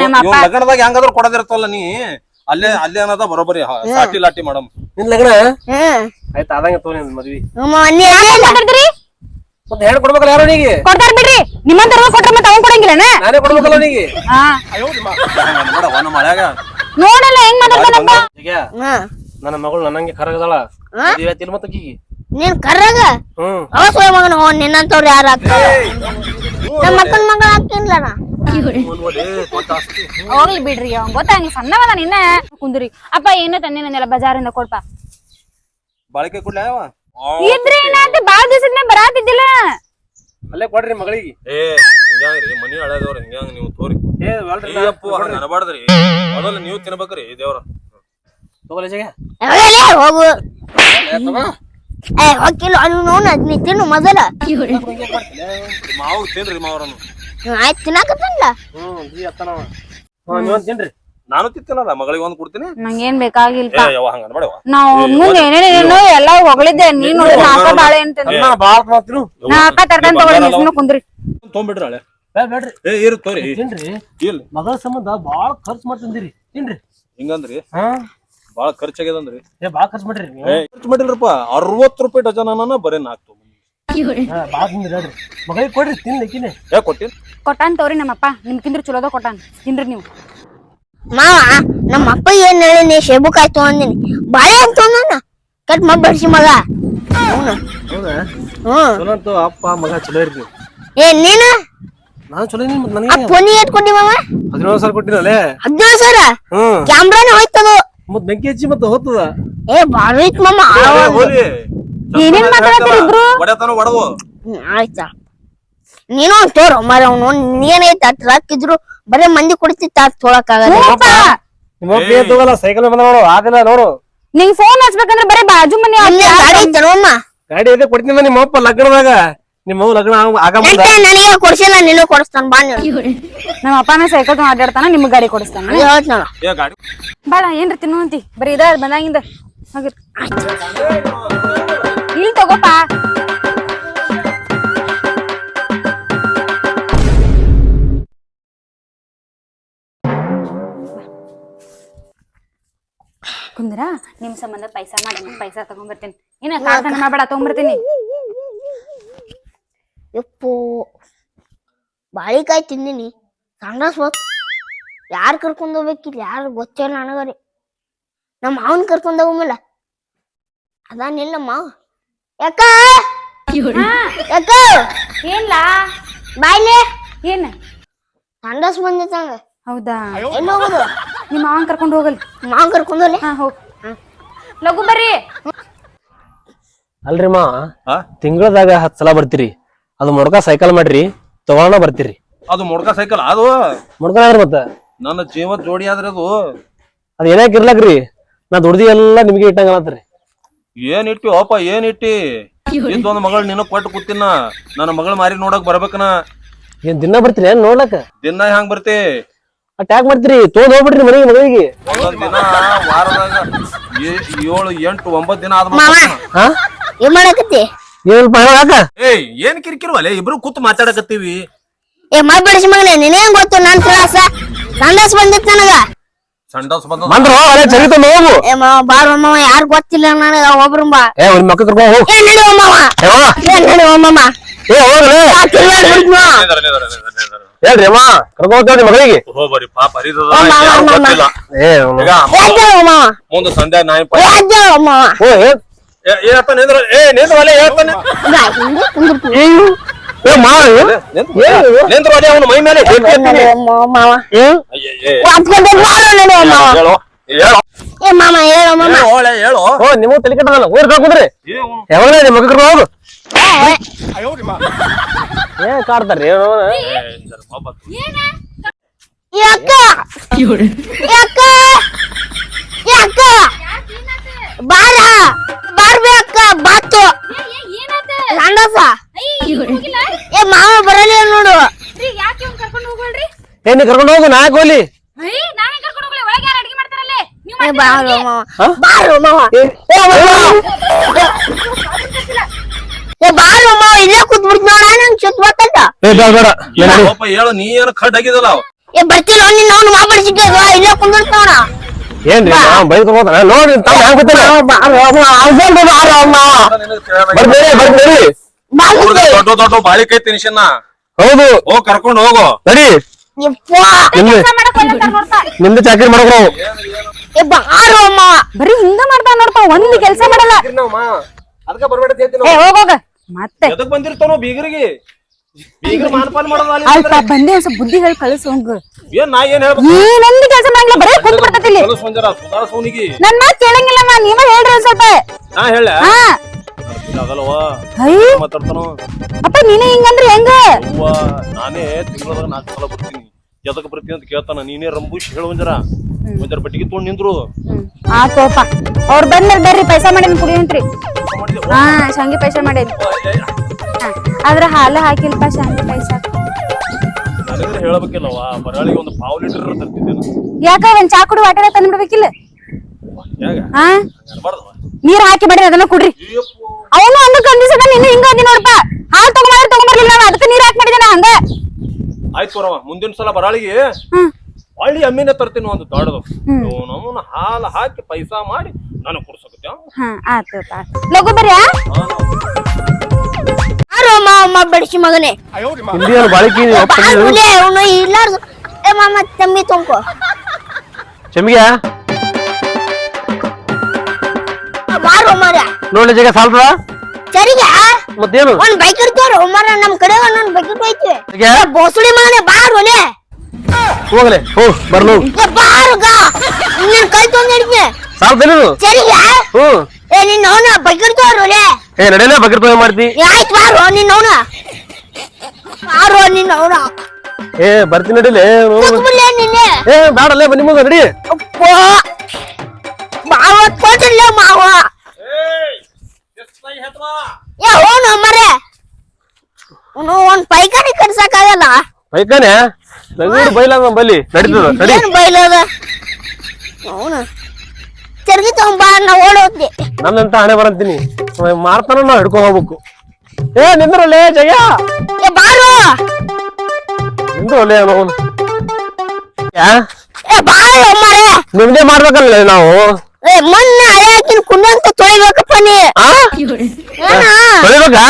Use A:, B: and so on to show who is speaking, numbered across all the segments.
A: ನಮ್ಮ
B: ಇವ್ನ್
A: ಅಪ್ಪ
B: ಲಗ್ನದಾಗ ಹೆಂಗಾದ್ರು ಕೊಡದಿರ್ತಲ್ಲ ನೀ? ಅಲ್ಲೇ ಅಲ್ಲೇ ಅನ್ನದ ಬರೋಬರಿ ಲಾಟಿ ಸಾಟಿ ಲಾಟಿ ಮಾಡಮ್
C: ನಿನ್ ಲಗ್ನ?
D: ಹ್ಮ್
C: ಆಯ್ತು ಆದಂಗ ನಿನ್ ಮದ್ವಿ. ಮತ್ತೆ ಹೆಣ್ಣು ಕೊಡ್ಬೇಕಲ್ಲ ಯಾರೋ ನೀಗೆ
A: ಕೊಡ್ತಾರ ಬಿಡ್ರಿ. ನಿಮ್ಮಂತ ಕೊಟ್ರ ಮತ್ತೆ ಅವ್ನ್ ಕೊಡಂಗಿಲ್ಲನ?
C: ನಾನೇ ಕೊಡ್ಬೇಕಲ್ಲ ನೀಗೆ
B: ನಮ್ಮ ಮಳ್ಯಾಗ.
A: ನೋಡಲ್ಲ ಹೆಂಗ್ ಮಾತಾಡ್ತಾನಪ್ಪ?
C: ನನ್ನ ಮಗಳು ನನ್ನಂಗೆ ಕರಗದಳ? ಮದ್ವೆ ಮತ್ತೆ
D: ನೀನ್ ಕರ್ರಾಗ?
C: ಹ್ಮ್.
D: ಅವ ಸೋಯ ಮಗನ ನಿನ್ನಂತವ್ರು ಯಾರು ಆಗ್ತಾರ? ನಮ್ಮ ಅಕ್ಕನ ಮಗಳ ನಾ.
A: ಹೋಗ್ಲಿ ಬಿಡ್ರಿ ಗೊತ್ತಾ ಗೊತ್ತಂಗ ಸಣ್ಣವದ ನಿನ್ನ? ಕುಂದ್ರಿ. ಅಪ್ಪ ಏನೋ ತಂದಿನಂದೆಲ್ಲ ಬಜಾರಿಂದ ಕೊಡ್ಪ.
B: ಬಾಳಿಕೆ ಕೊಡ್ಲ ಯಾವ
A: ಇದ್ರಿ ಏನಂತ ಬಾಳ ದಿವಸದ ಬರಾತಿದ್ದಿಲ್ಲ.
C: ಅಲ್ಲೇ ಕೊಡ್ರಿ ಮಗಳಿಗೆ.
B: ಏ ಹಿಂಗ್ಯಾಂಗ್ರಿ ಮನಿ ಹಳೇದವ್ರ ಹಿಂಗ್ಯಾಂಗ ನೀವು ತೋರಿ.
C: ಏ ಅಲ್ರಿ
B: ಏ ಅಪ್ಪು ಹಂಗ ಅನಬಾರ್ದ್ರಿ. ಮೊದಲು ನೀವು ತಿನ್ಬೇಕ್ರಿ ದೇವ್ರ.
C: ತಗೋಲೆ ಜಗ
D: ಹೋಗಲೇ ಹೋಗು. ಏ ಹೋಗಿಲ್ಲ ಅಲ್ಲಿ ನೋಡು ನೀ ತಿನ್ನು ಮೊದಲ.
B: ಮಾವು ತಿನ್ರಿ ಮಾವ್ರನ್ನು.
D: ಹ್ಮ್
C: ಹ್ಮ್ ನೀವೊಂದ್ ತಿನ್ರಿ.
B: ನಾನು ತಿತ್ತನಲ್ಲ ಮಗಳಿಗೆ ಒಂದ್ ಕೊಡ್ತೀನಿ.
A: ನಂಗೇನ್ ಬೇಕಾಗಿಲ್ಪ?
B: ಏ ಯವ್ವ ಹಂಗ ಅನ್ಬೇಡವ
A: ನಾವ್ ಮುಂದೆ ಏನೇನೇನೋ ಎಲ್ಲ ಹೊಗಳಿದ್ದೆ ನೀನ್ ನೋಡಿ ನಾಲ್ಕ ಬಾಳೆ ಅಂತ
C: ಅನ್ನ ಬಾಳ ಖರ್ಚ್
A: ನಾ ಅಕ್ಕ ತರ್ತಾನ ತಗೊಳ್ಳಿ ನೀವು ಸುಮ್ನೆ ಕುಂದ್ರಿ.
B: ತೊಗೊಂಬಿಡ್ರಿ ಹಳೆ
C: ಬೇಡ ಬೇಡ್ರಿ.
B: ಏ ಇರು ತೋರಿ.
C: ತಿನ್ರಿ.
B: ಇಲ್ಲ
C: ಮಗಳ ಸಂಬಂಧ ಬಾಳ ಖರ್ಚು ಮಾಡ್ತಂದಿರಿ ತಿನ್ರಿ.
B: ಹಿಂಗಂದ್ರಿ?
C: ಹಾ?
B: ಬಾಳ ಖರ್ಚಾಗ್ಯದಂದ್ರಿ.
C: ಏ ಬಾಳ ಖರ್ಚು ಮಾಡ್ರಿ.
B: ಖರ್ಚು ಮಾಡಿಲ್ರಪ್ಪ. ಅರವತ್ತು ರೂಪಾಯಿ ಡಜನ್ ಅನ್ನ ಬರೀ ನಾಲ್ಕು
C: ಮಗಳಿಗೆ ಕೊಡ್ರಿ ತಿನ್ಲಿಕ್ಕಿನೇ
B: ಏ ಕೊಟ್ಟಿನ್
A: ಕೊಟ್ಟಾನ್ ತವ್ರಿ ನಮ್ಮಪ್ಪ. ನಿಮ್ಕಿಂದ್ರ ಚಲೋದ ಕೊಟ್ಟಾನ್. ತಿನ್ರಿ ನೀವು.
D: ಮಾವ ನಮ್ಮ ಅಪ್ಪ ಏನ್ ಹೇಳಿ ನೀ ಶೇಬುಕಾಯ್ ತಗೊಂದಿನಿ ಬಾಳೆ ಅಂತ ತೊಗೊಂಡ ಕೆಟ್ಟ ಮಬ್ಬ ಬಡ್ಸಿ ಮಗ. ಅವ್ನು.
C: ಹೌದಾ?
D: ಹ್ಮ್
C: ಚಲೋ ಅಪ್ಪ ಮಗ ಚಲೋ ಇರ್ತೀವಿ
D: ಏ ನೀನ?
C: ನಾನು ಚಲೋ
D: ಆ
C: ನನಗೆ
D: ಫೋನಿ ಏಟ್ ಕೊಟ್ಟಿ ಮಾವ?
C: ಹದಿನೇಳು ಸಾವಿರ ಕೊಟ್ಟಿನಲ್ಲೇ?
D: ಹದಿನೇಳು ಸಾವಿರ?
C: ಹ್ಮ್
D: ಕ್ಯಾಮ್ರಾನೇ ಹೋಯ್ತದು.
C: ಮತ್ತೆ ಬೆಂಕಿ ಹಚ್ಚಿ ಮತ್ತೆ ಹೋಗ್ತದ?
D: ಏ ಬಾಳ ಮಮ್ಮ ಮಾಮ.
B: ಹೋಲಿ
A: ಏನೇನ್ ಮಾತಾಡತ್ತೀರಿ ಇಬ್ರು?
B: ಒಡೆತನ ಒಡವು
D: ಆಯ್ತಾ. ನೀನು ಒಂದ್ ತೋರು ಮರ ಅವನು ನೀನೈತ ಟ್ರಕ್ ಇದ್ರು ಬರೇ ಮಂದಿ ಕುಡಿತಿತ್ತ
C: ತಗೋಲ್ಲ ಸೈಕಲ್ ಮೇಲೆ ನೋಡು ಆದಿಲ್ಲ ನೋಡು.
A: ನಿಂಗ್ ಫೋನ್ ಹಚ್ಬೇಕಂದ್ರೆ ಬರೀ ಬಾಜು ಮನೆ
D: ಅಲ್ಲಿ ಗಾಡಿ
C: ಇದೆ ಕೊಡ್ತೀನಿ ನಿಮ್ಮ ಅಪ್ಪ ಲಗ್ನದಾಗ. ನಿಮ್ಮ ಅವ್ವ ಲಗ್ನ ಆಗ- ಆಗ ಮುಂದ
D: ನೈಟ್ ನನಗೆ ಕೊಡ್ಸಿಲ್ಲ ನೀನು ಕೊಡಿಸ್ತಾನ ಬಾ ನೀವು
A: ನಮ್ಮ ಅಪ್ಪನ ಸೈಕಲ್ ಅಡ್ಡಾಡ್ತಾನ ನಿಮ್ಗ್ ಗಾಡಿ ಕೊಡಿಸ್ತಾನ.
D: ಹೇಳ್ತಾನ
B: ಏ ಗಾಡಿ
A: ಬಾಳ ಏನ್ರಿ ತಿನ್ನುವಂತಿ ಬರೀ ಇದ ಬಂದಾಗಿಂದ. ಹೋಗಿರ್. ಇಲ್ಲಿ ತಗೋಪ ಕುಂದ್ರ ನಿಮ್ ಸಂಬಂಧ ಪೈಸಾ ಮಾಡಿ ಪೈಸಾ ತಗೊಂಡ್ಬರ್ತೀನಿ ಏನ ಕಾಡ್ತನ ಮಾಡ್ಬೇಡ ತಗೊಂಡ್ಬರ್ತೀನಿ
D: ಯಪ್ಪೋ ಬಾಳಿಕಾಯಿ ತಿಂದಿನಿ ಸಂಡಾಸ್ ಹೊತ್. ಯಾರು ಕರ್ಕೊಂಡು ಹೋಗ್ಬೇಕಿಲ್ಲ ಯಾರು ಗೊತ್ತಿಲ್ಲ ನನಗರಿ. ನಮ್ಮ ಮಾವನ್ ಕರ್ಕೊಂಡ್ ಹೋಗಮಲ್ಲ ಅದಾನಿಲ್ಲ ಮಾವ? ಯಾಕ? ಯಾಕ?
A: ಏನ್ಲಾ
D: ಬಾಯ್ಲೆ?
A: ಏನ್?
D: ಸಂಡಾಸ್ ಬಂದಿತ್ತಂಗ
A: ಹೌದಾ?
D: ಎಲ್ಲಿ ಹೋಗುದು?
A: ನಿಮ್ಮ ಮಾವನ್ ಕರ್ಕೊಂಡು ಹೋಗಲ್.
D: ಮಾವನ್ ಕರ್ಕೊಂಡು ಹೋಗ್ಲಿ?
A: ಹಾ ಹೋಗ್. ಲಘು ಬರ್ರಿ.
C: ಅಲ್ರಿ ಮಾ ತಿಂಗಳದಾಗ ಹತ್ ಸಲ ಬರ್ತೀರಿ. ಅದು ಮೊಡ್ಕ ಸೈಕಲ್ ಮಾಡ್ರಿ ತಗೋಣ ಬರ್ತೀರಿ.
B: ಅದು ಮೊಡ್ಕ ಸೈಕಲ್ ಅದು
C: ಮೊಡ್ಕ ಆದ್ರಿ ಮತ್ತ?
B: ನನ್ನ ಜೀವ ಜೋಡಿ ಆದ್ರೆ ಅದು
C: ಅದ್ ಏನಾಕ್ ಇರ್ಲಕ್ರಿ? ನಾ ದುಡ್ದಿ ಎಲ್ಲಾ ನಿಮ್ಗೆ ಇಟ್ಟಂಗಲತ್ರಿ
B: ಏನ್ ಇಟ್ಟಿ ಓಪ ಏನ್ ಇಟ್ಟಿ ಇದೊಂದ್ ಮಗಳು ನಿನಗ್ ಕೊಟ್ಟು ಕೂತಿನ. ನನ್ನ ಮಗಳು ಮಾರಿ ನೋಡಕ್ ಬರ್ಬೇಕನ.
C: ಏನ್ ದಿನ ಬರ್ತೀರಿ ಏನ್ ನೋಡ್ಲಕ್ಕ?
B: ದಿನ ಹೆಂಗ್ ಬರ್ತಿ?
C: ಅಟ್ ಯಾಕ್ ಮಾಡ್ತೀರಿ ತೋದ್ ಹೋಗ್ಬಿಟ್ರಿ ಮನೆಗೆ ಮನೆಗೆ.
B: ಒಂದೊಂದ್ ದಿನ ವಾರದಾಗ ಏ- ಏಳು ಎಂಟು ಒಂಬತ್ ದಿನ ಆದ
C: ಹಾ
D: ಏನ್ ಮಾಡಕತ್ತಿ?
C: ಯಾಕ
B: ಏಯ್ ಏನ್ ಕಿರಿಕಿರುವಲ್ಲ ಇಬ್ರು ಕೂತ್ ಮಾತಾಡಕತ್ತೀವಿ.
D: ಏ ಮೈ ಬಡಿಸಿ ಮಗನೇ ನಿನೇನ್ ಗೊತ್ತು? ನನ್ ತ್ರಾಸ. ಸಂಡಾಸ್ ಬಂದಿತ್ತು ನನಗ.
B: ಸಂಡಾಸ್ ಬಂದ
C: ಬಂದ್ರು ಅಲ್ಲೇ ಚರಿ ತಂದು ಹೋಗು.
D: ಏ ಮಾವ ಬಾರ ಮಾವ ಯಾರು ಗೊತ್ತಿಲ್ಲ ನನಗೆ ಒಬ್ರು ಬಾ.
C: ಏ ಒಂದ್ ಮಕ್ಕ ಕರ್ಕೊಂಡ್ ಹೋಗು.
D: ಏ ನಡಿ ಮಾವ.
C: ಏ.
D: ಏ ನಡಿ ಮಾಮ
C: ಏ ಹೋಗ್ರಿ ಹೇಳ್ರಿ ಅಮ್ಮ. ಮಗಳಿಗೆ?
B: ಹೋಗ್ಬರಿ ಪಾಪ ಹರಿದದ.
C: ಏ
B: ಮುಂದೆ ಸಂಧ್ಯಾ ನಾಯಿ ಪ-
D: ಮಾವ?
C: ಓ ಏ.
B: ಏ- ಏನಪ್ಪ ನಿಂದ್ರ. ಏ ನಿಂದ್ರ ಒಲೆ ಹೇಳ್ತಾನೆ ಅವನ ಮೈ ಮೇಲೆ
D: ಮಾವ, ಏ? ಮಾಮ ಹೇಳು ಮಾಮ.
B: ಹೇಳು
C: ಓ ನಿಮಗ್ ತಲೆ ಕಟ್ಟದಲ್ಲ? ಊರ್
B: ಕಾಕುದ್ರಿ
C: ಯಾವಾಗ ನಿಮ್ಮ ಕರ್ಕೊಂಡು ಹೋಗು.
D: ಏ,
C: ಏನ್ ಕಾಡ್ತಾರ್ರಿ.
D: ಯಾಕ ಯಾಕ ಯಾಕ ಬಾರ ಬಾರ್ಬೇಕ ಅಕ್ಕ ಬಾತು. ಸಂಡಾಸ ಏ ಮಾವ ಬರಲ್ಲ ನೋಡು.
A: ಯಾಕೆ ಇವ್ನ್ ಕರ್ಕೊಂಡು
C: ಏನ್ ನೀ ಕರ್ಕೊಂಡು ಹೋಗು ನಾ ಗೋಲಿ
A: ನಾನೇ ಕರ್ಕೊಂಡು ಹೋಗ್ಲಿ ಒಳಗೆ ಯಾರು ಅಡಿಗೆ ಮಾಡ್ತಾರಲ್ಲೇ? ನೀವು
D: ಏ ಬಾರೋ ಮಾವ? ಬಾರೋ ಮಾವ.
C: ಏ,
D: ಏ ಬಾರೋ ಮಾವ ಇಲ್ಲೇ ಕೂತ್ ನೋಡ. ನಂಗೆ
C: ಏ ಬೇಡ ಬೇಡ.
B: ಏ, ಪಾಪ ಹೇಳು ನೀ ಏನು ಆಗಿದಲ್ಲ
D: ಏ ಇಲ್ಲೇ ಕುಂದಿರ್ತಾವಣ
C: ಏನ್ರಿ ಬೈಕ್ ಹೋದ ನೋಡಿ ತಮ್ಮ ಹೆಂಗ್ ಬರ್ಬೇಡಿ ಬರ್ಬೇಡಿ.
B: ದೊಡ್ಡ ದೊಡ್ಡ ಬಾಳಿಕೈ ತಿನ್ಸನ್ನ
C: ಹೌದು.
B: ಹೋಗ್ ಕರ್ಕೊಂಡು ಹೋಗು.
C: ನಡಿ.
D: ಯಪ್ಪ
C: ನಿಮ್ದು ಚಾಕರಿ ಮಾಡಕ್ ನಾವು
D: ಏ ಬಾರೋ ಅಮ್ಮ.
A: ಬರೀ ಹಿಂಗ ಮಾಡ್ತಾನ ನೋಡ್ತಾ ಒಂದ್ ಕೆಲ್ಸ ಮಾಡಲ್ಲ.
B: ಅದಕ್ಕ ಬರ್ಬೇಡ ಅಂತ ಹೇಳ್ತೀನಿ
A: ಏ ಹೋಗೋಗ ಮತ್ತೆ.
B: ಎದಕ್ ಬಂದಿರ್ತಾನೋ ಬೀಗರಿಗೆ? ಬೀಗರ್ ಮಾನ್ಪಾನ್ ಮಾಡೋದ ಅಲ್ಲಿ
A: ಅಲ್ಪ ಬಂದೆ ಒಂದ್ ಸ್ವಲ್ಪ ಬುದ್ಧಿ ಹೇಳಿ ಕಳಿಸು ಹಂಗ
B: ಏನ್ ನಾ ಏನ್ ಹೇಳ್ಬೇಕು?
A: ಏನೊಂದು ಕೆಲಸ ಮಾಡಂಗಿಲ್ಲ ಬರೀ ಕುಂತ ಬರ್ತೈತಿ ಇಲ್ಲಿ.
B: ಕಲಸ್
A: ನನ್ ಮಾತ್ ಕೇಳಂಗಿಲ್ಲಮ್ಮ ನೀವ ಹೇಳ್ರಿ ಒಂದ್ ಸ್ವಲ್ಪ.
B: ನಾ ಹೇಳ
A: ಹಾ.
B: ಆಗಲ್ವ ಮಾತಾಡ್ತಾನೋ?
A: ಅಪ್ಪ ನೀನೇ ಹಿಂಗಂದ್ರೆ ಹೆಂಗ?
B: ಅವ್ವ ನಾನೇ ತಿಂಗಳದಾಗ ನಾಲ್ಕು ಸಲ ಬರ್ತೀನಿ. ಎದಕ್ ಬರ್ತೀನಿ ಅಂತ ಕೇಳ್ತಾನ. ನೀನೇ ರಂಬೂಶ್ ಹೇಳು ಒಂಜರ ಒಂಜರ ಬಟ್ಟಿಗೆ ತೊಗೊಂಡ್ ನಿಂದ್ರು
A: ಆತೋಪ ಅವ್ರ ಬಂದ್ರ ಬರ್ರಿ ಪೈಸಾ ಮಾಡೇನಿ ಕುಡಿಯಂತ್ರಿ ಹಾ ಶಂಗಿ ಪೈಸಾ ಮಾಡೇನಿ ಆದ್ರೆ ಹಾಲು ಹಾಕಿಲ್ಪ ಶಾಂಗಿ ಪೈಸಾ.
B: ನನಗರೆ ಹೇಳ್ಬೇಕಿಲ್ಲವ ಬರಳಿಗೆ ಒಂದು ಪಾವ್ ಲೀಟರ್
A: ಯಾಕ ಒಂದ್ ಚಾ ಕುಡಿ ವಾಟರ ತಂದ್ಬಿಡ್ಬೇಕಿಲ್ಲ? ಹಾ? ನೀರ್ ಹಾಕಿ ಮಾಡಿ ಅದನ್ನ ಕುಡ್ರಿ. ಅವನು ಒಂದು ಕಂದಿಸದ ನೀನು ಹಿಂಗ ಅಂದಿ ನೋಡಪ್ಪ. ಹಾಲ್ ತಗೊಂಡ್ರೆ ತಗೊಂಡ್ಬರ್ಲಿಲ್ಲ ನಾನು ಅದಕ್ಕೆ ನೀರ್ ಹಾಕಿ ಮಾಡಿದನ ಹಂಗ.
B: ಆಯ್ತು ಬರವ ಮುಂದಿನ ಸಲ ಬರಾಳಿಗೆ ಹಳ್ಳಿ ಅಮ್ಮಿನ ತರ್ತೀನಿ ಒಂದು ದೊಡ್ಡದು. ನಮ್ಮನ್ನ ಹಾಲು ಹಾಕಿ ಪೈಸಾ ಮಾಡಿ ನಾನು ಕುಡ್ಸಕತ್ಯ.
A: ಹ ಆತು ಲಘು ಬರ್ಯಾ?
D: ಬಾರೋ ಅಮ್ಮ ಬಡಿಸಿ ಮಗನೇ?
C: ಇಂಡಿಯನ್ ಏನು ಬಾಳಿಕೆ
D: ಅವನು ಇಲ್ಲಾರ್ದು. ಏ ಮಾಮ ತಮ್ಮಿ ತೊಂಕೋ. ಬಾರೋ ಹೋಮಾರ
C: ನೋಡಿ ಜಗ ಸಾಲ್ತದ
D: ಸರಿಗೆ
C: ಮತ್ತೇನು?
D: ಒಂದ್ ಬೈಕ್ ಇರ್ತಾರ ಹೋಮಾರ ನಮ್ ಕಡೆ ಒಂದೊಂದ್ ಬೈಕ್ ಐತಿ
C: ಬೋಸುಳಿ
D: ಬೋಸುಳಿ ಮಗನೇ ಬಾರೋಲೆ
C: ಹೋಗಲೆ ಹೋ ಬರ್ಲು.
D: ಏ ಬಾರುಗ ಕೈ ಸರಿಗೆ ಏ ನಿನ್ನ ಅವನ ಬೈಕ್
C: ಏ ಮಾಡ್ತಿ?
D: ಏ ಆಯ್ತು ಬಾರೋ ನಿನ್ನ ಅವನ. ಬಾರೋ ನಿನ್ನ ಅವನ.
C: ಏ ಬರ್ತೀನಿ ನಡಿಲೆ ಏ ಬೇಡಲ್ಲೇ ಬನ್ನಿ ಮುಂದೆ ನಡಿ.
D: ಅಪ್ಪ. ಮಾವ ಕೊಟ್ಟಿಲ್ಲ ಮಾವ. ಏ ಹೋನು ಮರೆ ಅವನು ಒಂದ್ ಪೈಕಾರಿ ಕಟ್ಸಕ್ಕಾಗಲ್ಲ
C: ಬೈಕಾನೆ ಬೆಂಗಳೂರು ಬೈಲ ಬಲ್ಲಿ. ನಡೀತದ ನಡಿ
D: ಏನ್ ಬೈಲದ ಅವನು ಚರ್ಗಿ ತಗೊಂಬ ನಾ ಓಡೋದ್ದೆ
C: ನನ್ನಂತ ಹಣೆ ಬರಂತೀನಿ. ಮಾರ್ತಾನ ನಾವು ಹಿಡ್ಕೊಂಡ್ ಹೋಗ್ಬೇಕು. ಏ ನಿಂದ್ರಲ್ಲೇ ಜಯ
D: ಏ ಬಾರು.
C: ನಿಂದ್ರಲ್ಲೇ ಅವನು? ಯಾ?
D: ಏ ಬಾರು ಮರೆ
C: ನಿಮ್ದೇ ಮಾಡ್ಬೇಕಲ್ಲ ನಾವು?
D: ಏ ಮೊನ್ನೆ ಹಳೆ ಹಾಕಿನ ಕುಂಡ ಅಂತ ತೊಳಿಬೇಕಪ್ಪ ನೀ?
C: ತೊಳಿಬೇಕಾ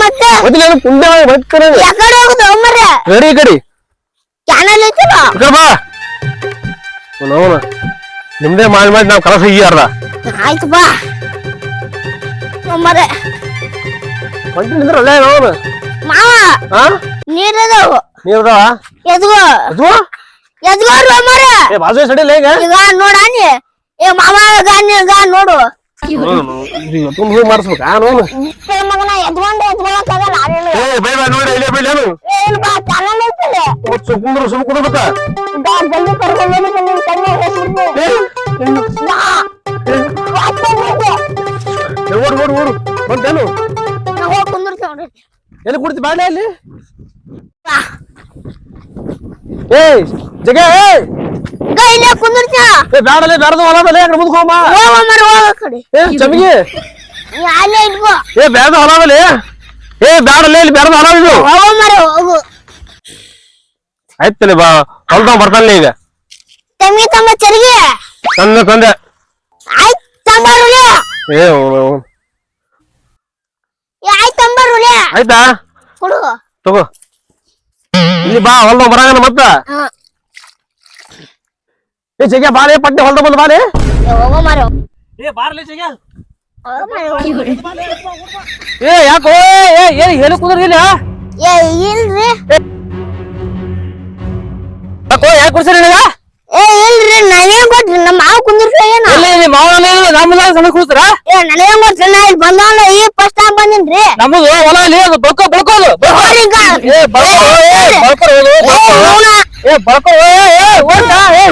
D: ಮತ್ತೆ?
C: ಮೊದಲು ಏನು ಪುಣ್ಯ ಬರ್ತಾರೆ
D: ಯಾಕಡೆ ಹೋಗುದು ಮರೆ
C: ನಡಿ ಈ ಕಡಿ.
D: ಕ್ಯಾನಲ್ ಐತಲ್ಲ
C: ಈ ಕಡೆ ಬಾ. ಅವನ ನಿಮ್ದೇ ಮಾಡಿ ಮಾಡಿ ನಾವು ಕಲಸ ಅರ್ಧ
D: ಆಯ್ತು ಬಾ. ಮರೆ
C: ಹೊಂಟಿ ನಿಂದ್ರಲ್ಲೇ ನಾವು
D: ಮಾವ
C: ಹಾ
D: ನೀರದವು.
C: ನೀವ್ದಾವ
D: ಎದ್ಗೋ. ಎದ್ಗೋ? ಮರೆ
C: ಏ ಬಾಜು ಸಡಿಲ್ಲ ಈಗ
D: ಈಗ ನೋಡಾನಿ ಏ ಮಾಮಾ ಈಗ ಗಾ ನೋಡು.
C: ತುಂಬ ಹೋಗಿ ಮಾಡಿಸ್ಬೇಕಾ ನೋನು
D: ಮಗನ ಎದ್ಕೊಂಡು ಎದ್ಕೊಳಕ್ಕಾಗಲ್ಲ ನೀನು
C: ಏ ಬೇಡ ನೋಡಿ ಇಲ್ಲೇ ಬೇಡ ಏನು
D: ಏನ್ ಬಾ ಚಾನಲ್ ಐತಲ್ಲ
C: ಸುಮ್ ಕುಂದ್ರು ಸುಮ್ ಕುಂದ್ರಬೇಕಾ?
D: ಬಾ ಜಲ್ದಿ ಕರ್ಕೊಂಡು ಹೋಗಿ ನಿನ್ ಕಣ್ಣೆ ಹೆಸ್ರಿದ್ದು ಬಾ. ಬಾ ತಗೊಂಡು.
C: ಓಡು ಓಡು ಓಡು. ಬಂತೇನು
D: ನಾ ಹೋಗಿ
C: ಎಲ್ಲಿ ಕುಡ್ತಿ ಬಾಳೆ ಅಲ್ಲಿ? ಏಯ್ ಜಗ ಏಯ್.
D: ಈಗ ಇಲ್ಲೇ ಕುಂದಿರ್ತೀಯ?
C: ಏ ಬ್ಯಾಡಲೆ ಬ್ಯಾಡದ ಹೊಲ ಮೇಲೆ ಮುಂದೆ ಹೋಗಮ್ಮ
D: ಹೋಗ ಮರ ಹೋಗ ಕಡೆ.
C: ಏ
D: ಅಲ್ಲೇ ಇಟ್ಕೋ
C: ಏ ಬ್ಯಾಡ ಹೊಲ ಏ ಬ್ಯಾಡಲೆ ಇಲ್ಲಿ ಬ್ಯಾಡದ ಹೊಲ ಇದು.
D: ಹೋಗ ಮರ ಹೋಗು
C: ಆಯ್ತಲೆ ಬಾ ಹೊಲ್ದ ಬರ್ತಾನೆ ಈಗ.
D: ತಮ್ಮಿ ತಮ್ಮ ಚರಿಗೆ.
C: ತಂದೆ ತಂದೆ.
D: ಆಯ್ತು
C: ಅವ್ನು.
D: ಏ ಆಯ್ತು ತಂಬರುಲೆ
C: ಆಯ್ತಾ?
D: ಕೊಡು.
C: ತಗೋ. ಇಲ್ಲಿ ಬಾ ಹೊಲ್ದ ಬರಾಗನ ಮತ್ತ. ಏ ಜಗ ಬಾಲೆ ಪಟ್ಟೆ ಹೊಲ್ದ ಬಂದು ಬಾಲೆ
D: ಏ ಹೋಗೋ ಮರ
C: ಏ ಬಾರ್ಲೆ ಜಗ
D: ಹೋಗೋ ಮರ ಹೋಗು.
C: ಏ ಯಾಕೋ ಏ ಏ ಹೇಳಿ ಕುಂದ್ರಿಲ್ಲ
D: ಏ ಇಲ್ರಿ.
C: ಯಾಕೋ ಯಾಕೆ ಕುಡ್ಸಿರಿ ನಿನಗ
D: ಏ ಇಲ್ರಿ ನನಗೇನ್ ಗೊತ್ತ್ರಿ ನಮ್ಮ ಮಾವ ಕುಂದಿರ್ಸ ಏನ
C: ಎಲ್ಲಿ ನಿಮ್ಮ ಮಾವನ ನಮ್ಮದ ಸಣ್ಣ ಕೂಸ್ರ
D: ಏ ನನಗೇನ್ ಗೊತ್ತ್ರಿ ನಾ ಇಲ್ಲಿ ಬಂದವಲ್ಲ ಈ ಫಸ್ಟ್ ಟೈಮ್ ಬಂದಿನ್ರಿ.
C: ನಮ್ಮದು ಹೊಲ ಇಲ್ಲಿ ಅದು ಬಳ್ಕೊ ಬಳ್ಕೋದು
D: ಹೋಗ್ರಿ ಈಗ.
C: ಏ ಬಳ್ಕೊ ಏ ಬಳ್ಕೊ ಹೋಗು,
D: ಏ,
C: ಬಳ್ಕೊ. ಏ ಬಳ್ಕೊ ಏ ಏ ಏ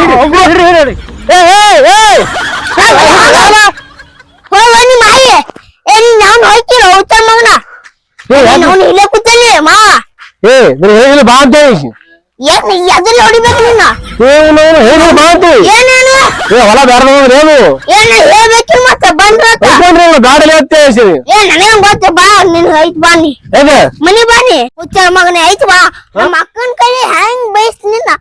C: ಹಿಡಿ ಹಿಡಿ ಏ ಏ ಏ.
D: ಹೋಗ್ ಬನ್ನಿ ಮಾಯಿ ಏ ನೀನ್ ಮಗನ? ಇಲ್ಲೇ ಮಾವ.
C: ಏ ನೀನು ಹೇಳಿಲ್ಲ ಬಾ ಅಂತ ಹೇಳಿ.
D: ಏನ್ ಎದ್ರಲ್ಲಿ ಹೊಡಿಬೇಕು ನಿನ್ನ
C: ಏನು ಏನು ಬಾ
D: ಏನೇನು
C: ಏ ಹೊಲ ಬ್ಯಾರ್ದ ಏನು
D: ಏನ್ ಹೇಳ್ಬೇಕು ಮತ್ತ? ಬಂದ್ರ
C: ಕರ್ಕೊಂಡ್ರಿ ಗಾಡಿಲಿ ಅಂತ ಹೇಳಿಸಿರಿ.
D: ಏ ನನಗೇನ್ ಗೊತ್ತು? ಬಾ ನಿನ್ ಐತ್ ಬಾನಿ
C: ಹೇಗೆ
D: ಮನಿ ಬಾನಿ ಹುಚ್ಚ ಮಗನ ಐತ್ ಬಾ. ನಮ್ಮ ಅಕ್ಕನ ಕೈ ಹೆಂಗ್ ಬೈಸ್ತ ನಿನ್ನ?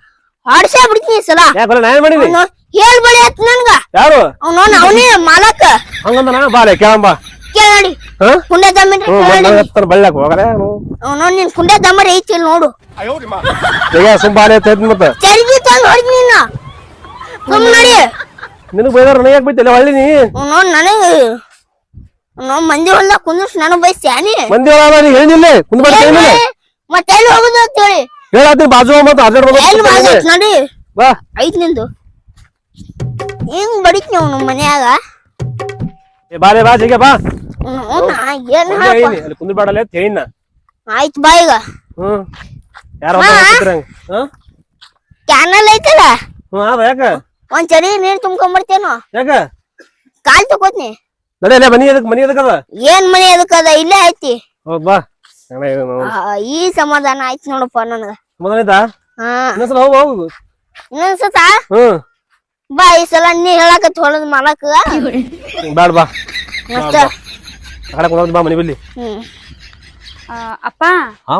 D: ಹಾಡ್ಸೇ ಬಿಡ್ತೀನಿ ಸಲ.
C: ಯಾಕಲ್ಲ ನಾ ಏನ್ ಮಾಡಿನಿ
D: ಅವ್ನು ಹೇಳ್ ಬಳಿ ಆತ್ ನನ್ಗ.
C: ಯಾರು?
D: ಅವನು ಅವನೇ ಮಾಲಕ.
C: ಹಂಗಂದ ಬಾ ಬಾಲೆ ಕೇಳಂಬ
D: ಕೇಳ ನೋಡಿ. ಕುಂಡೆ ನೋಡಿ.
C: ಬಂದ ಬಳ್ಳಾಕ ಹೋಗರೆ
D: ಅವನು ನಿನ್ ಕುಂಡೆ ದಮ್ಮರಿ ಐತಿ ಇಲ್ಲಿ ನೋಡು.
C: ಅಂತ ಮತ್ತ
D: ತಂದು ನೀನು. ಸುಮ್ ನಡಿ.
C: ನಿನಗ್ ಬೈದಾರ ನನಗೆ ಯಾಕೆ ಬೈತಿಲ್ಲ? ಹೊಳ್ಳಿ ನೀ.
D: ಅವನು ನನಗೆ. ಅವನು ಮಂದಿ ಹೊಲ್ದಾಗ ಕುಂದ್ರಿಸಿ ನನಗ್ ಬೈ ಸ್ಯಾನಿ
C: ಮಂದಿ ಒಳಗ ನೀ ಹೇಳಿಲ್ಲ
D: ಮತ್ತೆ ಎಲ್ಲಿ ಹೋಗುದು ಅಂತ ಹೇಳಿ.
C: ಹೇಳತ್ತೀನಿ ಬಾಜು ಮತ್ತೆ
D: ಮಾಡ್ಬೇಕು ನಡಿ.
C: ಬಾ.
D: ಐತ್ ನಿಂದು. ಹಿಂಗ್ ಬಡಿತ್ನಿ ನಮ್ಮ ಮನ್ಯಾಗ?
C: ಏ ಬಾಲೆ ಬಾ ಜೀಗ ಬಾ.
D: ಏನ್
C: ಹೇಳಿನಿ, ಅಲ್ಲಿ ಅಂತ ಹೇಳಿನ
D: ಆಯ್ತು ಬಾ ಈಗ.
C: ಹ್ಮ್. ಯಾರು
D: ಕ್ಯಾನಲ್ ಐತಲ್ಲ?
C: ಹ್ಮ್ ಅದ ಯಾಕ?
D: ಒಂದ್ ಚರಿ ನೀರ್ ತುಂಬ್ಕೊಂಬರ್ತೇನೋ.
C: ಯಾಕ?
D: ಕಾಲ್ ತಗೋತ್ನಿ.
C: ನಡಿಯಲ್ಲ ಮನಿ ಅದಕ್ಕೆ ಮನಿ ಅದಕ್ಕದ
D: ಏನ್ ಮನಿ ಅದಕ್ಕದ ಇಲ್ಲೇ ಐತಿ.
C: ಹೋಗ್ ಬಾ.
D: ಈ ಸಮಾಧಾನ ಆಯ್ತು ನೋಡಪ್ಪ ನನಗ.
C: ಸಮಾಧಾನ ಆಯ್ತಾ?
D: ಹಾ.
C: ಇನ್ನೊಂದ್ಸಲ ಹೋಗು ಹೋಗು.
D: ಇನ್ನೊಂದ್ಸತ?
C: ಹ್ಮ್.
D: ಬಾ ಈ ಸಲ ನೀ ಹೇಳಕತ್ ಹೊಲದ ಮಾಡಕ
C: ಬ್ಯಾಡ ಬಾ.
D: ಮತ್ತ?
C: ಕಡೆ ಕುಂದ್ರದ್ ಬಾ ಮನಿ ಬಲ್ಲಿ
D: ಹ್ಮ್.
A: ಆ, ಅಪ್ಪ.
B: ಹಾ?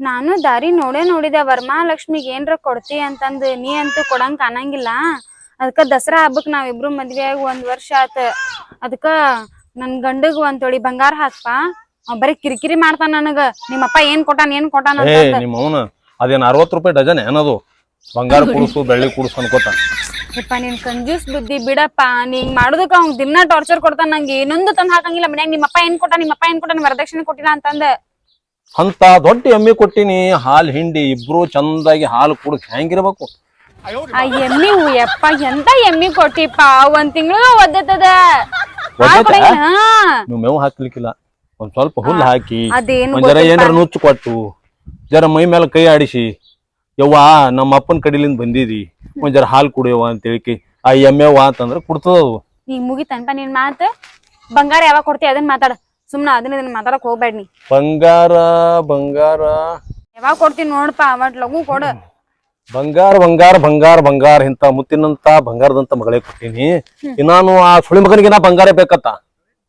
A: ನಾನು ದಾರಿ ನೋಡೇ ನೋಡಿದೆ ವರಮಹಾಲಕ್ಷ್ಮಿಗೆ ಏನ್ರ ಕೊಡ್ತಿ ಅಂತಂದ್ ನೀ ಅಂತೂ ಕೊಡಂಗ್ ಕಾಣಂಗಿಲ್ಲ. ಅದಕ್ಕ ದಸರಾ ಹಬ್ಬಕ್ ನಾವಿಬ್ರು ಮದ್ವೆ ಆಗಿ ಒಂದ್ ವರ್ಷ ಆತ. ಅದಕ್ಕ ನನ್ ಗಂಡಗ್ ಒಂದ್ ತೊಳಿ ಬಂಗಾರ ಹಾಕ್ಪಾ. ಅವ್ ಬರೀ ಕಿರಿಕಿರಿ ಮಾಡ್ತಾನ ನನಗ. ನಿಮ್ಮಪ್ಪ ಏನ್ ಕೊಟ್ಟಾನ ಏನ್ ಕೊಟ್ಟಾನ
B: ಏ
A: ಅಂತ
B: ನಿಮ್ಮ ಅವನ ಅದೇನ್ ಅರವತ್ತು ರೂಪಾಯಿ ಡಜನ್ ಏನದು? ಬಂಗಾರ ಕುಡಿಸು ಬೆಳ್ಳಿ ಕುಡಿಸು ಅನ್ಕೋತ.
A: ಯಪ್ಪ ನಿನ್ ಕಂಜೂಸ್ ಬುದ್ಧಿ ಬಿಡಪ್ಪ. ನೀನ್ ಮಾಡೋದಕ್ಕ ಅವ್ನ್ ದಿನ ಟಾರ್ಚರ್ ಕೊಡ್ತಾನ ನಂಗೆ ಏನೊಂದು ತಂದ್ ಹಾಕಂಗಿಲ್ಲ. ಮನ್ಯಾಗ ನಿಮ್ಮಪ್ಪ ಏನ್ ಕೊಟ್ಟ ನಿಮ್ಮಪ್ಪ ಏನ್ ಕೊಟ್ಟ ವರದಕ್ಷಿಣೆ ಕೊಟ್ಟಿಲ್ಲ ಅಂತಂದ.
B: ಅಂತ ದೊಡ್ಡ ಎಮ್ಮಿ ಕೊಟ್ಟಿನಿ. ಹಾಲ್ ಹಿಂಡಿ ಇಬ್ರು ಚಂದಾಗಿ ಹಾಲು ಕುಡಿಸ್ ಹೆಂಗಿರ್ಬೇಕು?
A: ಆ ಎಮ್ಮಿ ಹೂ ಯಪ್ಪ ಎಂತ ಎಮ್ಮಿ ಕೊಟ್ಟಿಪ್ಪ. ಒಂದ್ ತಿಂಗಳು ಒದ್ದತದ
B: ಹಾ. ನೀವು ಮೇವು ಹಾಕ್ಲಿಕ್ಕಿಲ್ಲ. ಒಂದ್ ಸ್ವಲ್ಪ ಹುಲ್ಲು ಹಾಕಿ
A: ಅದೇನು
B: ಒಂದ್ ಜರ
A: ಗೊತ್ತಿಲ್ಲ.
B: ಏನಾರ ನುಚ್ಚು ಕೊಟ್ಟು ಜರ ಮೈ ಮೇಲೆ ಕೈ ಆಡಿಸಿ ಯವ್ವ ನಮ್ಮ ಅಪ್ಪನ ಕಡಿಲಿಂದ ಬಂದಿದಿ. ಒಂದ್ ಜರ ಹಾಲು ಕುಡಿಯವ್ವ ಅಂತ ಹೇಳಿ ಆ ಎಮ್ಮೆವ್ವ ಅಂತಂದ್ರೆ ಕುಡ್ತದ ನೀ
A: ಈಗ ಮುಗಿತನ್ಪ ನಿನ್ ಮಾತು? ಬಂಗಾರ ಯಾವಾಗ ಕೊಡ್ತೀಯ ಅದನ್ನ ಮಾತಾಡ. ಸುಮ್ನ ಅದನ್ನ ಇದನ್ನ ಮಾತಾಡಕ್ ಹೋಗ್ಬೇಡ ನೀ.
B: ಬಂಗಾರ ಬಂಗಾರ.
A: ಯಾವಾಗ ಕೊಡ್ತೀನಿ ನೋಡಪ್ಪ ಅವಟ್ ಲಗು ಕೊಡ.
B: ಬಂಗಾರ ಬಂಗಾರ ಬಂಗಾರ ಬಂಗಾರ ಇಂತ ಮುತ್ತಿನಂತ ಬಂಗಾರದಂತ ಮಗಳೇ ಕೊಟ್ಟಿನಿ ಇನ್ನಾನು ಆ ಸುಳಿ ಮಗನಿಗೆ ನಾ ಬಂಗಾರ ಬೇಕತ್ತ?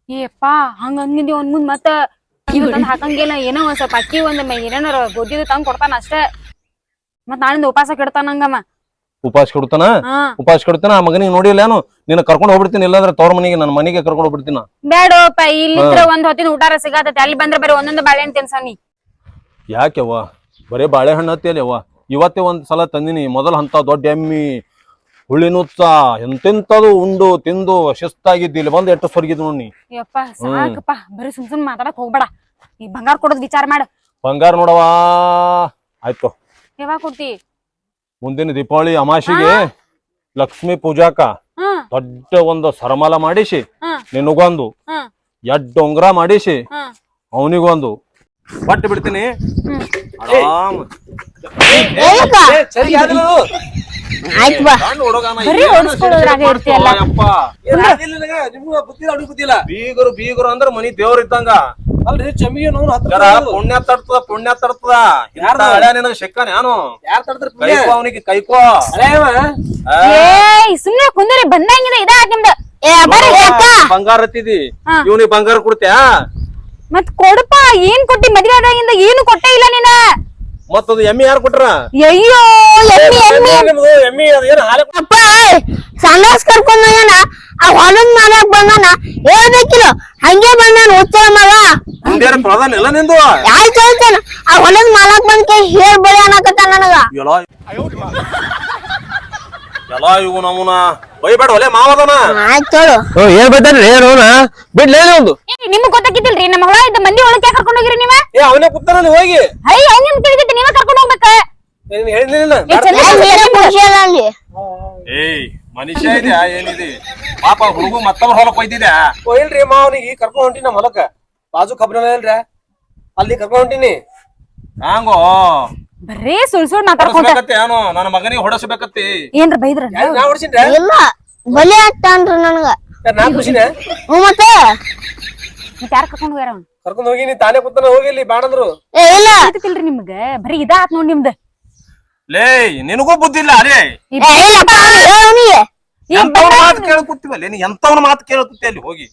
A: ಏಪ್ಪ ಹಂಗ ಅಂದಿದ್ದಿ ಒಂದ್ ಮುಂದ್ ಮತ್ತ. ಹಾಕಂಗೇನ ಹಾಕಂಗಿಲ್ಲ ಏನೋ ಒಂದ್ ಸ್ವಲ್ಪ ಅಕ್ಕಿ ಒಂದ್ ಮೈ ಏನೇನಾರ ತಂಗ್ ತಂದ್ ಕೊಡ್ತಾನ ಅಷ್ಟೇ. ಮತ್ ನಾಳಿಂದ ಉಪವಾಸ ಕೆಡ್ತಾನಂಗಮ್ಮ
B: ಉಪವಾಸ ಕೆಡ್ತಾನ?
A: ಹಾ.
B: ಉಪವಾಸ ಕೆಡ್ತಾನ? ಆ ಮಗನಿಗೆ ನೋಡಿಲ್ಲ ಏನು? ನಿನ್ನ ಕರ್ಕೊಂಡು ಹೋಗ್ಬಿಡ್ತೀನಿ ಇಲ್ಲಾಂದ್ರೆ ತವ್ರ ಮನೆಗೆ ನನ್ನ ಮನೆಗೆ ಕರ್ಕೊಂಡು ಹೋಗ್ಬಿಡ್ತೀನಿ?
A: ಬೇಡಪ್ಪ ಇಲ್ಲಿತ್ರ ಒಂದ್ ಹೊತ್ತಿನ ಊಟಾರ ಸಿಗತೈತಿ. ಅಲ್ಲಿ ಬಂದ್ರೆ ಬರೀ ಒಂದೊಂದು ಬಾಳೆಹಣ್ಣು ತಿನ್ಸನಿ
B: ಯಾಕೆವ್ವ? ಬರೇ ಬಾಳೆಹಣ್ಣು ಹತ್ತಿಯಲ್ಲವ್ವ? ಇವತ್ತೇ ಒಂದ್ ಸಲ ತಂದಿನಿ. ಮೊದಲ ಹಂತ ದೊಡ್ಡ ಎಮ್ಮಿ ಹುಳಿನುಚ್ಚ ಎಂತೆಂತದು ಉಂಡು ತಿಂದು ಶಿಸ್ತಾಗಿದ್ದು ಇಲ್ಲಿ ಬಂದು ಎಟ್ಟು ಸ್ವರ್ಗಿದ್ ನೋಡಿ
A: ಯಪ್ಪ ಸಾಕಪ್ಪ. ಬರೀ ಸುಮ್ ಸುಮ್ ಮಾತಾಡಕ್ ಹೋಗ್ಬೇಡ. ಈ ಬಂಗಾರ ಕೊಡೋದ್ ವಿಚಾರ ಮಾಡ.
B: ಬಂಗಾರ ನೋಡವಾ ಆಯ್ತು.
A: ಯಾವಾಗ ಕೊಡ್ತಿ
B: ಮುಂದಿನ ದೀಪಾವಳಿ ಅಮಾಸಿಗೆ ಲಕ್ಷ್ಮಿ ಪೂಜಾಕ ದೊಡ್ಡ ಒಂದು ಸರಮಾಲ ಮಾಡಿಸಿ ನಿನಗೊಂದು ಎಡ್ ಉಂಗ್ರ ಮಾಡಿಸಿ ಅವನಿಗೊಂದು ಬಟ್ ಬಿಡ್ತೀನಿ ಆರಾಮ್
D: ಆಯ್ತು ಬಾ.
A: ಬರೀ
B: ಸಿಟ್ಟು
A: ಇರ್ತೀಯಲ್ಲ.
B: ಬೀಗರು ಬೀಗರು ಅಂದ್ರ ಮನಿ ದೇವ್ರ ಇದ್ದಂಗ.
C: ಅಲ್ರಿ ಚಮ್ಮಿಗೆ ನೋವು ಹತ್ರ
B: ಪುಣ್ಯ ತಡ್ತದ ಪುಣ್ಯ ತಡ್ತದ
C: ಯಾರ್ದು?
B: ಹಳೆ ನಿನಗ ಸಿಕ್ಕನ ಏನು
C: ಯಾರ್ ತಡ್ತಾರ
B: ಕೈಕೋ ಅವನಿಗೆ ಕೈಕೋ.
A: ಏಯ್ ಸುಮ್ನೆ ಕುಂದರಿ ಬಂದಂಗಿದ ಇದ ನಿಮ್ದು.
D: ಏ ಬರ್ರಿ ಅಕ್ಕ
B: ಬಂಗಾರ ಹತ್ತಿದಿ. ಇವನಿಗೆ ಬಂಗಾರ ಕೊಡ್ತ್ಯಾ?
A: ಮತ್ ಕೊಡಪ್ಪ ಏನ್ ಕೊಟ್ಟಿ ಮದ್ವೆ ಆದಾಗಿಂದ ಏನು ಕೊಟ್ಟೇ ಇಲ್ಲ ನೀನ?
B: ಮತ್ತದು ಎಮ್ಮಿ ಯಾರು ಕೊಟ್ರ?
A: ಅಯ್ಯೋ ಎಮ್ಮಿ ಎಮ್ಮಿ
C: ನಿಮ್ದು ಎಮ್ಮಿ ಅದು ಏನ್ ಹಾಲೆ
D: ಅಪ್ಪ ಸಂಡಾಸ್ ಕರ್ಕೊಂಡ್ ಆ ಹೊಲದ ಮಾಲಕ್ ಬಂದಾನ. ಹೇಳ್ಬೇಕಿಲ್ಲ ಹಂಗೆ ಬಂದಾನ ಉತ್ತರ ಮಗ.
B: ಮುಂದೇನ ಪ್ರಧಾನ
D: ಇಲ್ಲ ನಿಂದು? ಆ ಹೊಲದ್ ಮಾಲಕ್ ಬಂದ್ ಕೈ ಅನ್ನಕತ್ತ ನನಗ.
B: ಎಲ್ಲ ಇವು ಬೈಬೇಡ ಒಲೆ ಮಾವದನ
D: ಆಯ್ತು ಹೇಳು
C: ಏನ್ ಬೈತಾನ್ರಿ ಬಿಡ್ಲೇ ಒಂದು.
A: ನಿಮ್ಗ್ ಗೊತ್ತಾಗಿದ್ದಿಲ್ರಿ ನಮ್ಮ ಹೊಳ ಇದ್ದ ಮಂದಿ ಒಳಗೆ ಕರ್ಕೊಂಡ್ ಹೋಗಿರಿ ನೀವ?
C: ಏ ಅವನೇ ಕೂತಾನ ಹೋಗಿ.
A: ಅಯ್ಯ ಅವ್ನ್ ನಿಮ್ ತಿಳಿದಿತ್ತು ನೀವೇ ಕರ್ಕೊಂಡ್ ಹೋಗ್ಬೇಕ?
C: ಏನ್ ಹೇಳಿಲ್ಲ
A: ಏ,
D: ಅಲ್ಲ ಅಲ್ಲಿ.
B: ಏಯ್ ಮನುಷ್ಯ ಏನಿದೆ? ಪಾಪ ಹುಡುಗ ಹೊಲಕ್
C: ಮಾವನಿಗೆ ಕರ್ಕೊಂಡ್ ಹೊಂಟಿನಿ ನಮ್ಮ ಹೊಲಕ್ಕ. ಬಾಜು ಕಬ್ಬಿನ ಅಲ್ಲಿ ಕರ್ಕೊಂಡ್ ಹೊಂಟಿನಿ.
B: ಹಂಗೋ?
A: ಬರೇ ಸುಳ್ ಸುಳ್ ಮಾತಾಡ್ಕೊಂತ
B: ಹೊಡಸ್ಬೇಕತ್ತೆ ಏನು ನನ್ನ ಮಗನಿಗೆ ಹೊಡಸ್ಬೇಕತ್ತಿ.
A: ಏನ್ರ ಬೈದ್ರ
C: ನಾ ಹೊಡ್ಸಿನ್ರ
D: ಇಲ್ಲ ಬಲಿ ಆಗ್ತಾನ್ರಿ ನನಗ.
C: ನಾ ಖುಷಿನ
D: ಹ್ಞೂ ಮತ್ತೆ?
A: ಯಾರ್ ಕರ್ಕೊಂಡ್ ಹೋಗ್ಯಾರ ಅವ್ನ?
C: ಕರ್ಕೊಂಡ್ ಹೋಗಿನಿ ತಾನೇ ಕೂತಾನ ಹೋಗಿಲ್ಲಿ ಬಾಡಂದ್ರು
D: ಏ ಇಲ್ಲ.
A: ಗೊತ್ತಿಲ್ರಿ ನಿಮ್ಗ? ಬರೀ ಇದ ಆತ್ ನೋಡ್ ನಿಮ್ದ.
B: ಲೇ ನಿನಗೂ ಬುದ್ಧಿ ಇಲ್ಲ ಅರೇ
D: ಏ ಇಲ್ಲಪ್ಪ ಹೇಳು ಅವ್ನಿಗೆ
B: ಎಂತವ್ನ ಮಾತು ಕೇಳ ಕೂತಿವಲ್ಲ ನೀ ಎಂತವನ ಮಾತು ಕೇಳ ಅಲ್ಲಿ ಹೋಗಿ?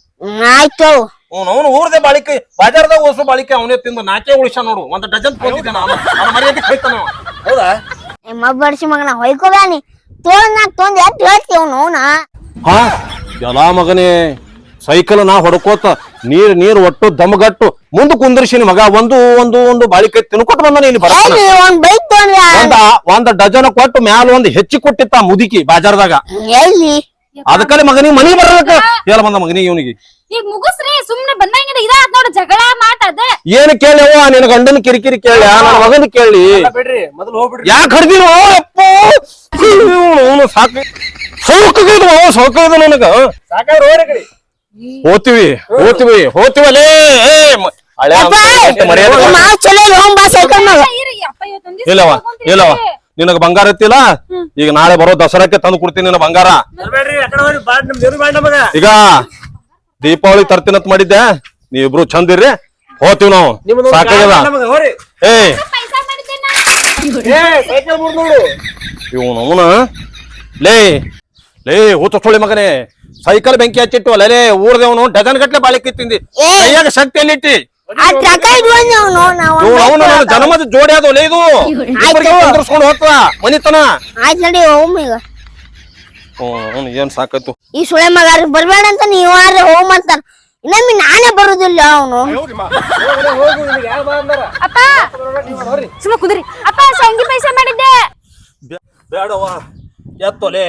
D: ಆಯ್ತು
B: ಅವ್ನು ಅವನು ಊರ್ದೆ ಬಾಳಿಕೆ ಬಾಜಾರ್ದಾಗ ಓಸು ಬಾಳಿಕೆ ಅವನೇ ತಿಂದು ನಾಕೆ ಉಳಿಸ ನೋಡು. ಒಂದ್ ಡಜನ್ ತಂದಿದ್ದೆ ನಾನು. ಮರ್ಯಾದೆ
D: ಮಗನ ಹೊಯ್ಕೋಬ್ಯಾನಿ ಹೇಳ್ತೀವ್
B: ಹಾ? ಎಲ್ಲ ಮಗನೇ ಸೈಕಲ್ ನಾ ಹೊಡ್ಕೋತ ನೀರ್ ನೀರ್ ಒಟ್ಟು ದಮಗಟ್ಟು ಮುಂದ್ ಕುಂದ್ರಿಸಿನಿ ಮಗ. ಒಂದು ಒಂದು ಒಂದು ಬಾಳಿಕೆ ತಿನ್ಕೊಟ್ ಬಂದ ನೀನು ಬರ
D: ಒಂದ್ ಬೈಕ್ ತೊಂದ್ರ
B: ಒಂದ ಒಂದ್ ಡಜನ್ ಕೊಟ್ಟು ಮ್ಯಾಲ ಒಂದ್ ಹೆಚ್ಚಿ ಕೊಟ್ಟಿತ್ತ ಮುದುಕಿ ಬಾಜಾರದಾಗ.
D: ಎಲ್ಲಿ
B: ಅದಕ್ಕಲ್ಲಿ ಮಗನಿಗೆ ಮನಿ ಬರಲಕ್ಕ ಹೇಳ ಬಂದ ಮಗನಿಗೆ ಇವನಿಗೆ.
A: ಈಗ ಮುಗಿಸ್ರಿ ಸುಮ್ನೆ ಬಂದಂಗಿನ ಇದಾತ್ ನೋಡ್ ಜಗಳ ಮಾತದ
B: ಏನ್ ಅವ್ವ? ನಿನ್ನ ಗಂಡನ ಕಿರಿಕಿರಿ ಕೇಳಿ ನನ್ನ ಮಗನ ಕೇಳಿ.
C: ಬಿಡ್ರಿ ಮೊದಲು ಹೋಗ್ಬಿಡ್ರಿ.
B: ಯಾಕೆ ಹಡ್ದಿನೋ ಅವನು ಸಾಕು. ಸೌಕದು ಸೌಕದು ನನಗ.
C: ಸಾಕಾಗ್ರ ಹೋಗ್ರಿ
B: ಹೋಗ್ತಿವಿ ಹೋಗ್ತಿವಿ ಹೋಗ್ತಿವಲೇ ಏ ಮ- ಹಳೆ ಮರ್ಯಾದೆ. ಇಲ್ಲವ ಇಲ್ಲವ ನಿನಗ ಬಂಗಾರ ಎತ್ತಿಲ್ಲ? ಈಗ ನಾಳೆ ಬರೋ ದಸರಾಕ್ಕೆ ತಂದು ಕೊಡ್ತೀನಿ ನಿನ್ನ ಬಂಗಾರ. ಈಗ ದೀಪಾವಳಿ ತರ್ತೀನಂತ ಮಾಡಿದ್ದೆ. ನೀವಿಬ್ರು ಚಂದ ಇರ್ರಿ. ಹೋತೀವಿ ನಾವು. ಏ. ಇವನು ಲೇ ಲೇ ಊತ ಸುಳಿ ಮಗನೇ. ಸೈಕಲ್ ಬೆಂಕಿ ಹಚ್ಚಿಟ್ಟು ಅಲ್ಲೇ ಊರ್ದೇವನು ಡಜನ್ ಗಟ್ಲೆ ಬಾಳಿಕೆ ತಿಂದಿ. ಕೈಯಾಗ ಶಕ್ತಿ ಎಲ್ಲಿಟ್ಟಿ
D: ಅವ್ನು ನಾವು
B: ಅವನು ಜನ್ಮದ ಜೋಡಿ ಅದು ಇದು. ಕುಂದರ್ಸ್ಕೊಂಡು ಹೋಗ್ತದ ಮನಿತನ.
D: ಆಯ್ತು ನಡಿ ಹೋಮ್ ಈಗ.
B: ಅವನು ಏನ್ ಸಾಕಾಯ್ತು
D: ಈ ಸುಳೆ ಮಗ ಬರ್ಬೇಡ ಅಂತ ನೀವಾರ ಹೋಮ್ ಅಂತಾರ. ಇನ್ನೊಮ್ಮೆ ನಾನೇ ಬರುದಿಲ್ಲ ಅವನು.
A: ಅಪ್ಪ!
C: ಸುಮ್ಮ
A: ಸುಮ್ನೆ ಅಪ್ಪ ಸಂಗಿ ಪೈಸೆ ಮಾಡಿದ್ದೆ.
B: ಬೇಡವಾ ಎತ್ತೋಲೆ.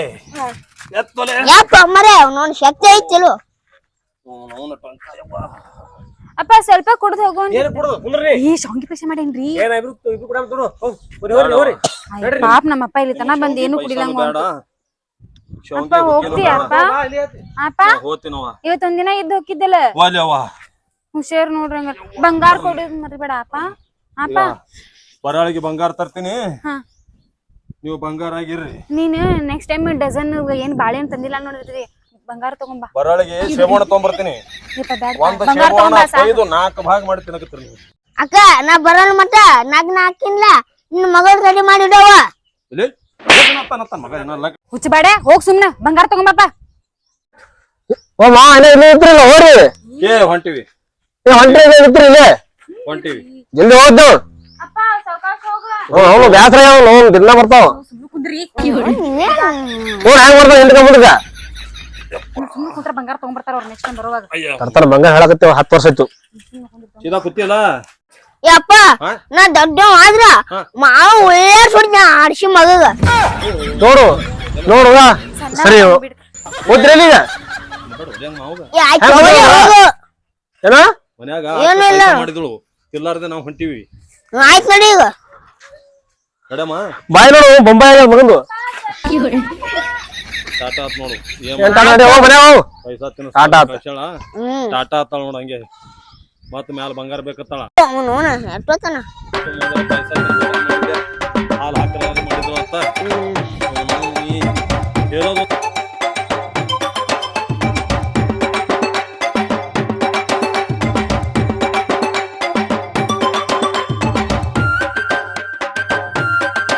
B: ಎತ್ತೋಲೆ.
D: ಯಾಕ ಮರೆ ಅವನು ಶಕ್ತಿ ಐತಿಲು
A: ಅಪ್ಪ ಸ್ವಲ್ಪ ಕುಡ್ದು ಹೋಗೋಣ.
C: ಏನ್ ಕೊಡುದು? ಕುಂದ್ರಿ
A: ಮಾಡೇನ್ರಿ
C: ಏನ ಇಬ್ರು ಇಬ್ರು ಕೂಡ
A: ಪಾಪ ನಮ್ಮಪ್ಪ ಇಲ್ಲಿ ತನ ಬಂದ್ ಏನು ಕುಡಿಲಂಗ ಅಪ್ಪ ಹೋಗ್ತೀಯ ಅಪ್ಪ. ಅಪ್ಪ?
B: ಹೋಗ್ತೀನವ
A: ಇವತ್ತೊಂದ್ ದಿನ ಇದ್ದು ಹೋಗಿದ್ದಲ್ಲ? ಹುಷಾರ್ ನೋಡ್ರಿ ಹಂಗ ಬಂಗಾರ ಕೊಡೋದ್ ಮರಿಬೇಡ ಅಪ್ಪ. ಅಪ್ಪ?
B: ಬರಾಳಿಗೆ ಬಂಗಾರ ತರ್ತೀನಿ. ನೀವು ಬಂಗಾರ ಆಗಿರ್ರಿ.
A: ನೀನು ನೆಕ್ಸ್ಟ್ ಟೈಮ್ ಡಜನ್ ಏನ್ ಬಾಳೆಹಣ್ಣು ತಂದಿಲ್ಲ ನೋಡಿದ್ರಿ ಬಂಗಾರ ತಗೊಂಬಾ
B: ಬರಾಳಿಗೆ ಸೇವಣ ತಗೊಂಬರ್ತೀನಿ.
A: ಯಪ್ಪ ಬ್ಯಾಡ
B: ಒಂದ್
A: ಬಂಗಾರ
B: ಸೇವಣ
A: ತಗೊಂಬಾ ಸಾಕು.
B: ಐದು ನಾಲ್ಕು ಭಾಗ ಮಾಡಿ ನೀವು.
D: ಅಕ್ಕ ನಾ ಬರೋಣ ಮತ್ತ. ನಾಕ್ ನಾ ಹಾಕಿನ್ಲ. ಮಗಳು ರೆಡಿ ಮಾಡಿಡವ
B: ಇಲ್ಲಿ. ಏನಂತಾನಂತ ಮಗ? ಏನಲ್ಲ
A: ಹುಚ್ಚ ಬೇಡ ಹೋಗ್ ಸುಮ್ನ. ಬಂಗಾರ ತಗೊಂಬಪ್ಪ
E: ಓ ಮಾ ಇಲ್ಲೇ ಇಲ್ಲೇ ಇದ್ರಲ್ಲ ಹೋರಿ.
B: ಏ ಹೊಂಟಿವಿ
E: ಏ ಹೊಂಟ್ರಿ ಇಲ್ಲೇ ಇದ್ರಿ ಇಲ್ಲೇ.
B: ಹೊಂಟಿವಿ
E: ಜಲ್ದಿ ಹೋದ್ದು
A: ಅಪ್ಪ ಸಾವ್ಕಾಶ ಹೋಗ.
E: ಹ್ಞೂ ಅವನು ಬ್ಯಾಸರ ಅವನು ಅವ್ನು ದಿನ ಬರ್ತಾವ. ಹೆಂಗ್ ಬರ್ತಾವ
A: ಸುಮ್ನೆ ಕುಂತ್ರ ಬಂಗಾರ ತಗೊಂಬರ್ತಾರ ಅವ್ರ ನೆಕ್ಸ್ಟ್ ಟೈಮ್ ಬರುವಾಗ.
E: ತರ್ತಾರ ಬಂಗಾರ ಹೇಳಕತ್ತೇವ ಹತ್ತು ವರ್ಷ ಆಯ್ತು.
B: ಸೀದಾ
D: ಯಪ್ಪ? ನಾ ದೊಡ್ಡವ ಆದ್ರ ಮಾವ ಒಳ್ಳೆ ಸುಡ್ದ ಆಡ್ಸಿ ಮಗಗ.
E: ನೋಡು ನೋಡು ಸರಿ ಏನ?
B: ಮನ್ಯಾಗ. ಮಾಡಿದಳು. ತಿಲ್ಲಾರ್ದೆ ನಾವು ಹೊಂಟಿವಿ.
D: ಆಯ್ತು ನಡಿ ಈಗ.
B: ಕಡಮ್ಮ.
E: ಬಾಯ್ ನೋಡು ಬೊಂಬಾಯಿ ಮಗಂದು.
B: ಟಾಟಾ ನೋಡು.
E: ಟಾಟಾ ಆತ್.
B: ಟಾಟಾ ಆತಾಳ ನೋಡು ಹಂಗೆ. ಮತ್ತ ಮ್ಯಾಲ ಬಂಗಾರ ಬೇಕತ್ತಾಳ?
D: ಅವನು ಎಷ್ಟೊತ್ತನ
B: ಮಾಡಿದ್ರು ಅಂತ. ಹೇಳೋದು